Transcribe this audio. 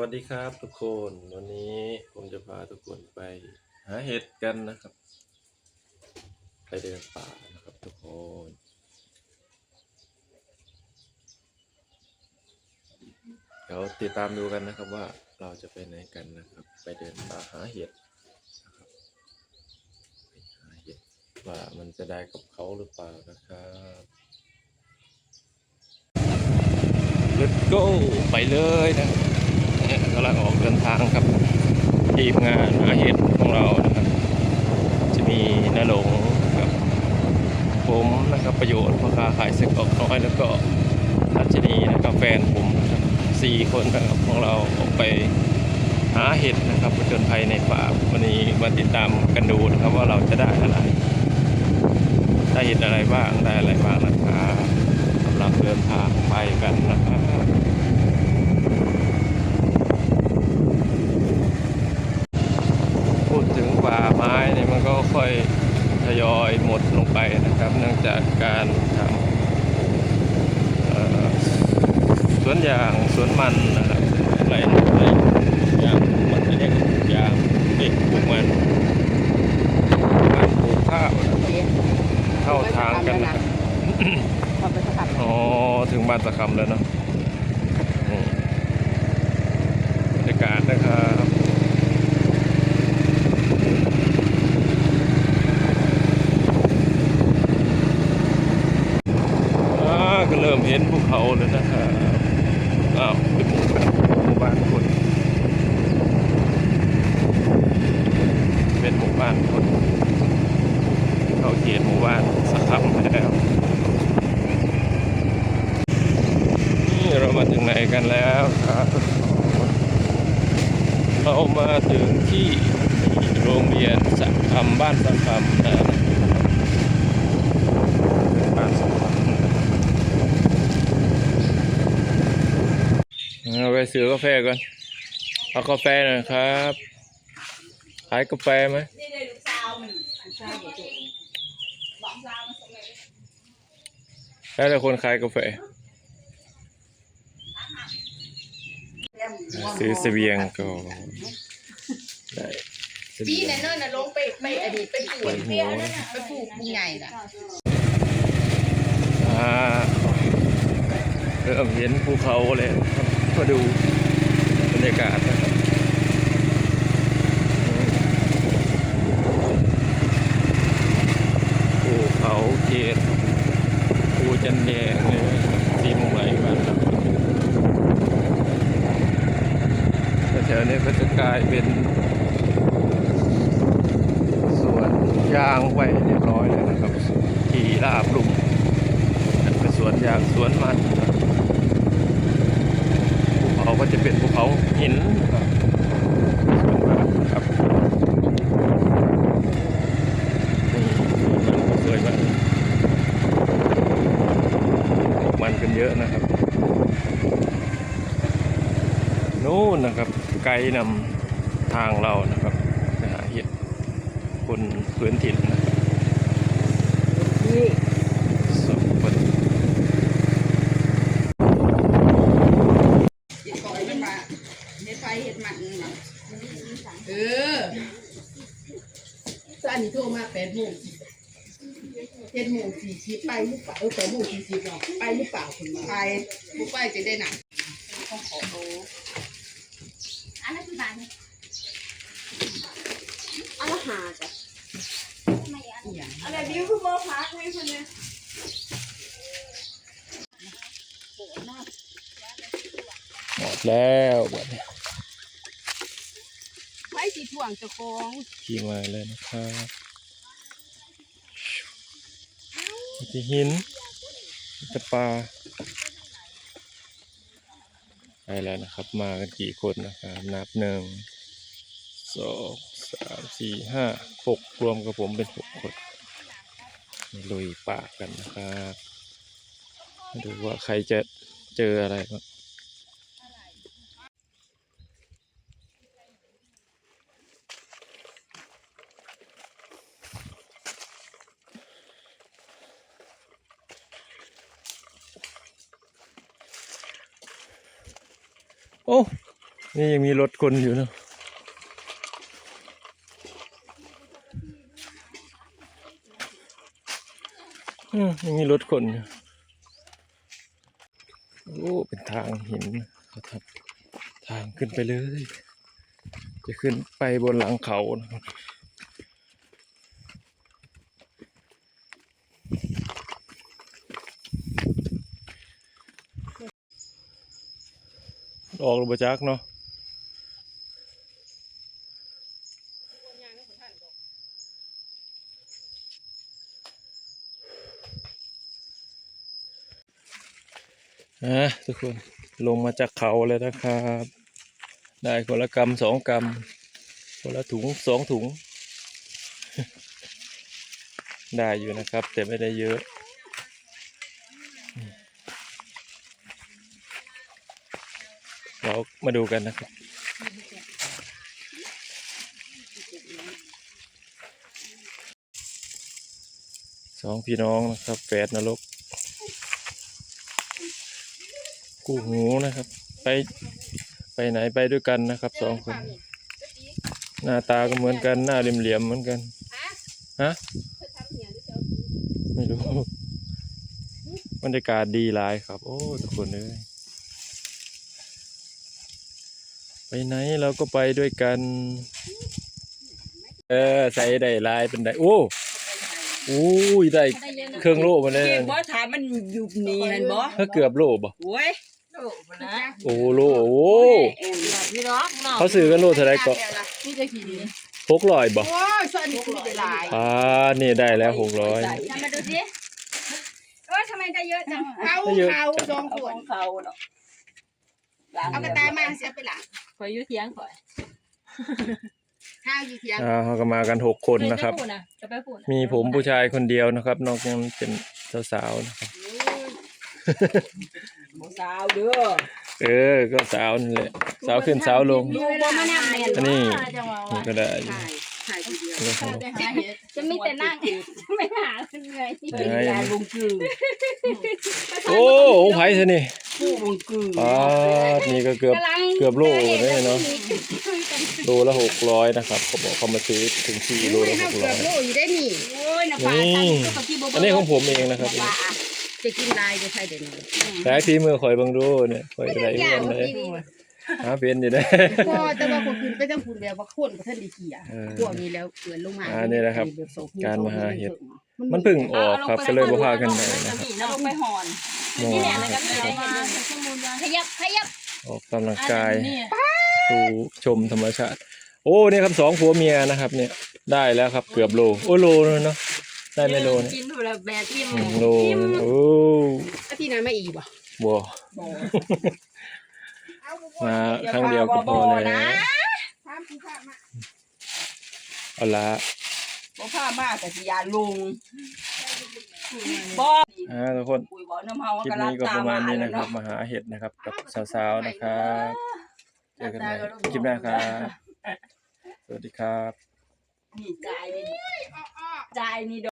วัสดีครับทุกคนวันนี้ผมจะพาทุกคนไปหาเห็ดกันนะครับ ไปเดินป่านะครับทุกคนเดี๋ยวติดตามดูกันนะครับว่าเราจะไปไหนกันนะครับ ไปเดินป่าหาเห็ดนะครับไปหาเห็ดว่ามันจะได้กับเขาหรือเปล่านะครับ Let's go ไปเลยนะ กำลังออกเดินทางครับทีมงานอาเห็ดของเรานะครับ จะมีนาหลงกับผมนะครับประโยชน์พ่อค้าขายเสกรอกน้อยแล้วก็รัชนีนะครับแฟนผมนะครับสี่คนนะครับของเราออกไปหาเห็ดนะครับผจญภัยในป่าวันนี้มาติดตามกันดูนะครับว่าเราจะได้อะไร ได้เห็ดอะไรบ้างได้อะไรบ้างนะครับกำลังเดินทางไปกันนะครับ พูดถึง ป่าไม้เนี่ยมันก็ค่อยทยอยหมดลงไปนะครับ เนื่องจากการทำเอ่อสวนยางสวนมันนะครับไรไรยางมันจะเรียกยางเด็กปลูกมันการปลูกข้าวนะครับเข้าทางกันนะครับขอบไปสักคำอ๋อถึงบ้านตะคำแล้วเนอะอืมบรรยากาศนะครับ อ่าก็ เห็นภูเขาแล้วนะครับอ้าวเป็นหมู่บ้านหมู่บ้านคน เป็นหมู่บ้านคน เขาเขียนหมู่บ้านสักคำแล้ว นี่เรามาถึงไหนกันแล้วครับ เรามาถึงที่โรงเรียนสักคำบ้านสักคำนะบ้านสักคำ เอาไปซื้อกาแฟก่อนเอากาแฟหน่อยครับ ขายกาแฟไหมนี่เลยลูกสาวมันใช่เด็กบอกสาวมันส่งเลยแล้วแต่คนขายกาแฟซื้อเสบียงก็ได้เสบีพี่ยงนั่นน่ะน่ะลงไปไปอดีตไปปลูกไปปลูกปุงใหญ่น่ะอ่าเริ่มเห็นภูเขาเลยครับ มาดูบรรยากาศนะครับภูเขาเกตภูจันแดงเลยสีมุมไหลบ้านเราแถวนี้ก็จะกลายเป็นสวนยางไว้เรียบร้อยเลยนะครับที่ราบลุ่มเป็นสวนยางสวนมันครับภูเขาก็จะเป็นภูเขาหินครับครับนี่มันก็สวยมากปลูกมันกันเยอะนะครับ นู่นนะครับ ไกด์นำทางเรานะครับไปหาเห็ดคนพื้นถิ่นนะครับนี่สองคนเห็ดก่อยมันมาเห็ดไฟเห็ดมันน่ะเออตอนนี้โทรมาแปดโมงเจ็ดโมงสี่สิบไปหรือเปล่าเออแปดโมงสี่สิบเนาะไปหรือเปล่าคุณมาไปบุกไปจะได้หนังต้องขอโทษอันละกี่บาทเนี่ย อันละห้าจ้ะ ทำไมอัน อีหยัง อะไรบิวคือโม พักให้คนเนี่ยหมดแล้วบัดนี้ไว้สีถ่วงเจะคองขี่มาเลยนะครับมีแต่หินมีแต่ปลาไปแล้วนะครับ มากันกี่คนนะครับ นับหนึ่งสองสามสี่ห้าหกรวมกับผมเป็นหกคน ลุยป่ากันนะครับดูว่าใครจะเจออะไรบ้างโอ้ นี่ยังมีรถคนอยู่เนะ ยังมีรถคนอยู่โอ้เป็นทางหินเขาทำทางขึ้นไปเลย จะขึ้นไปบนหลังเขานะครับออกระบจักเนาะ อะทุกคนลงมาจากเขาเลยนะครับ ได้คนละกำสองกำคนละถุงสองถุง ได้อยู่นะครับ แต่ไม่ได้เยอะ เรามาดูกันนะครับสองพี่น้องนะครับแฝดนรก คู่หูนะครับ ไปไปไหนไปด้วยกันนะครับสองคน หน้าตาก็เหมือนกันหน้าเหลี่ยมๆเหมือนกันฮะไม่รู้บรรยากาศดีหลายครับ โอ้ทุกคนเลยไปไหนเราก็ไปด้วยกัน เออใส่ได้หลายเป็นได้โอ้โอ้ยได้เครื่องโล่มาเลยเก่งบ่ถามมันอยู่นี่นั่นบ่ถ้าเกือบโล่บ่โอ้ย โอ้โล่โอ้เอ็มพี่น้องเนาะเขาซื้อกันโล่เท่าไรก็นี่จะกี่ดีหกร้อยบ่โอ้ยส่วนนี้คือได้หลายอ่านี่ได้แล้วหกร้อยทำมาดูสิว่าทำไมได้เยอะจังเขาเขาสองขขวอดงเขาเนาะเอากระต่ายมาเสียไปหลังคอยอยู่เถียงข่อยข้าวอยู่เทียงอ่าเขาก็มากันหกคนนะครับจะไปพูดมีผมผู้ชายคนเดียวนะครับ นอกจากนั้นเป็นสาวๆนะครับบ่ สาวเด้อเออ ก็สาวนั่นแหละสาวขึ้นสาวลง ดูบ่มานำแม่อันนี้นี่ก็ได้อยู่ถ่ายถ่ายทีเดียวนะครับจะมีแต่นั่งไม่หาเหนื่อยเป็นยายบุงกือโอ้โหไผ่ซะนี่ผู้บุงกืออ่านี่ก็เกือบกำลังเกือบโลเลยเนาะ โลละหกร้อยนะครับเขาบอกเขามาซื้อถึงสี่โลโอ้ยละหข้าวกเกืร้ออบยโลอยู่ได้นี่โอ้ยน้ำปลานี่ตำกับที่บ่อันนี้ของผมเองนะครับว่า จะกินลายจะใช่เดี๋ยวนี้แต่ไอ้ฝีมือคอยเบังดูเนี่ยคอยอะไรอเงี้ย่างยเลยดีหาเป็นอยู่ได้ ก็แต่ว่าคนคืนไปทั้งคุณแบบว่าคนประเทศดีเกียเออพวกนี้แล้วเกินลงมาอ่านี่แหละครับแบบโซฟีการมาหาเห็ด มัมันนเพึ่งออกครับก็เลยบ่พากันไปนะครับเราไปหอนเมื่อนี่วาแหละนแล้วนะคก็รับมีอะไรมาขยับขยับออกกำลังกายสู่ชมธรรมชาติ โอ้เนี่ยครับสองผัวเมียนะครับ เนี่ยได้แล้วครับเกือบโลโอ้โลแล้วเนาะ ได้ไหม่โลเนี่ยกินดูแลแบบอิ่มหนึ่งโลนะโอ้อาทิตย์หนั้นไม่อีกบ่บัวมาครั้งเดียวก็พอแล้วถามพี่ถามมาเอาละบ่พามากก็สิยาลุงบ่อ่าทุกคนคุยบ่น้ำเฮาคลิปก็รันี้ก็ตาประมาณนี้แล้นะวครับเนาะมาหาเห็ดนะครับ กับสาวๆนะครับเจอกันใหม่คลิปหน้าครับสวัสดีครับ นี่จ่ายนี่จ่ายนี่